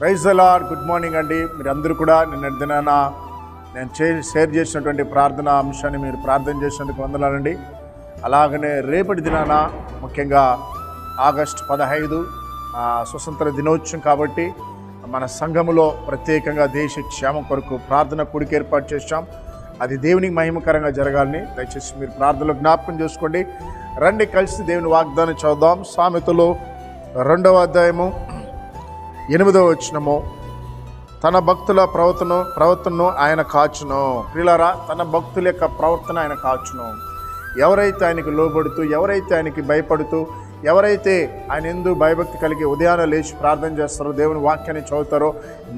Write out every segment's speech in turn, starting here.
Praise అలాడ్ good morning అండి. మీరు అందరూ కూడా నిన్న దినాన నేను చే షేర్ చేసినటువంటి ప్రార్థన అంశాన్ని మీరు ప్రార్థన చేసినందుకు వందనాలండి. అలాగనే రేపటి దినాన ముఖ్యంగా ఆగస్ట్ పదహైదు ఆ, స్వతంత్ర దినోత్సవం కాబట్టి మన సంఘములో ప్రత్యేకంగా దేశ క్షేమం కొరకు ప్రార్థన కొడుకు ఏర్పాటు చేశాం. అది దేవునికి మహిమకరంగా జరగాలని దయచేసి మీరు ప్రార్థనలో జ్ఞాపకం చేసుకోండి. రండి కలిసి దేవుని వాగ్దానం చదుదాం సామెతలో రెండవ అధ్యాయము ఎనిమిదవ వచనము. తన భక్తుల ప్రవర్తన ప్రవర్తనను ఆయన కాచును. ప్రిలరా తన భక్తుల యొక్క ప్రవర్తన ఆయన కాచును. ఎవరైతే ఆయనకి లోబడుతూ ఎవరైతే ఆయనకి భయపడుతూ ఎవరైతే ఆయన ఎందు భయభక్తి కలిగి ఉదయాన లేచి ప్రార్థన చేస్తారో దేవుని వాక్యాన్ని చదువుతారో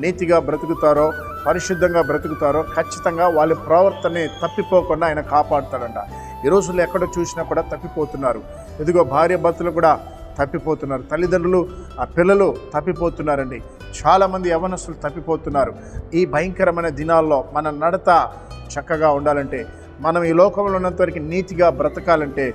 నీతిగా బ్రతుకుతారో పరిశుద్ధంగా బ్రతుకుతారో ఖచ్చితంగా వాళ్ళ ప్రవర్తనని తప్పిపోకుండా ఆయన కాపాడుతాడంట. ఈ రోజుల్లో ఎక్కడ చూసినా కూడా తప్పిపోతున్నారు. ఇదిగో భార్య భర్తలు కూడా తప్పిపోతున్నారు. తల్లిదండ్రులు ఆ పిల్లలు తప్పిపోతున్నారండి. చాలామంది యవనస్తులు తప్పిపోతున్నారు. ఈ భయంకరమైన దినాల్లో మన నడత చక్కగా ఉండాలంటే మనం ఈ లోకంలో ఉన్నంతవరకు నీతిగా బ్రతకాలంటే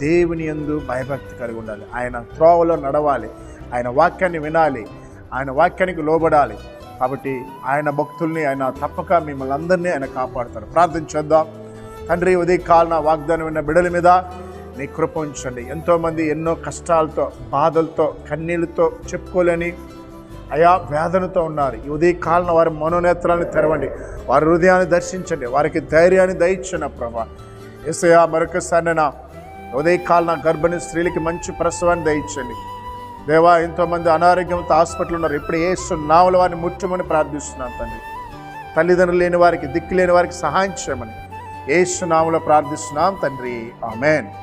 దేవుని యందు భయభక్తి కలిగి ఉండాలి. ఆయన త్రోవలో నడవాలి. ఆయన వాక్యాన్ని వినాలి. ఆయన వాక్యానికి లోబడాలి. కాబట్టి ఆయన భక్తుల్ని ఆయన తప్పక మిమ్మల్ని అందరినీ ఆయన కాపాడుతారు ప్రార్థన చేద్దాం. తండ్రి ఉదయకాలన వాగ్దానం విన్న బిడల మీద నీ కృప ఉంచండి. ఎంతోమంది ఎన్నో కష్టాలతో బాధలతో కన్నీళ్ళతో చెప్పుకోలేని అయా వేదనతో ఉన్నారు. ఈ ఉదయ కాలన వారి మనోనేత్రాన్ని తెరవండి. వారి హృదయాన్ని దర్శించండి. వారికి ధైర్యాన్ని దయచండి ప్రభా. ఎసయా మరొకసారి నా ఉదయ కాలన గర్భిణి స్త్రీలకి మంచి ప్రసవాన్ని దయించండి దేవా ఎంతోమంది అనారోగ్యంతో హాస్పిటల్ ఉన్నారు. ఇప్పుడు ఏ నావల వారిని ముట్టమని ప్రార్థిస్తున్నాను తండ్రి. తల్లిదండ్రులు లేని వారికి దిక్కు లేని వారికి సహాయం చేయమని ఏసునామలో ప్రార్థిస్తున్నాం తండ్రి. ఆమెన్.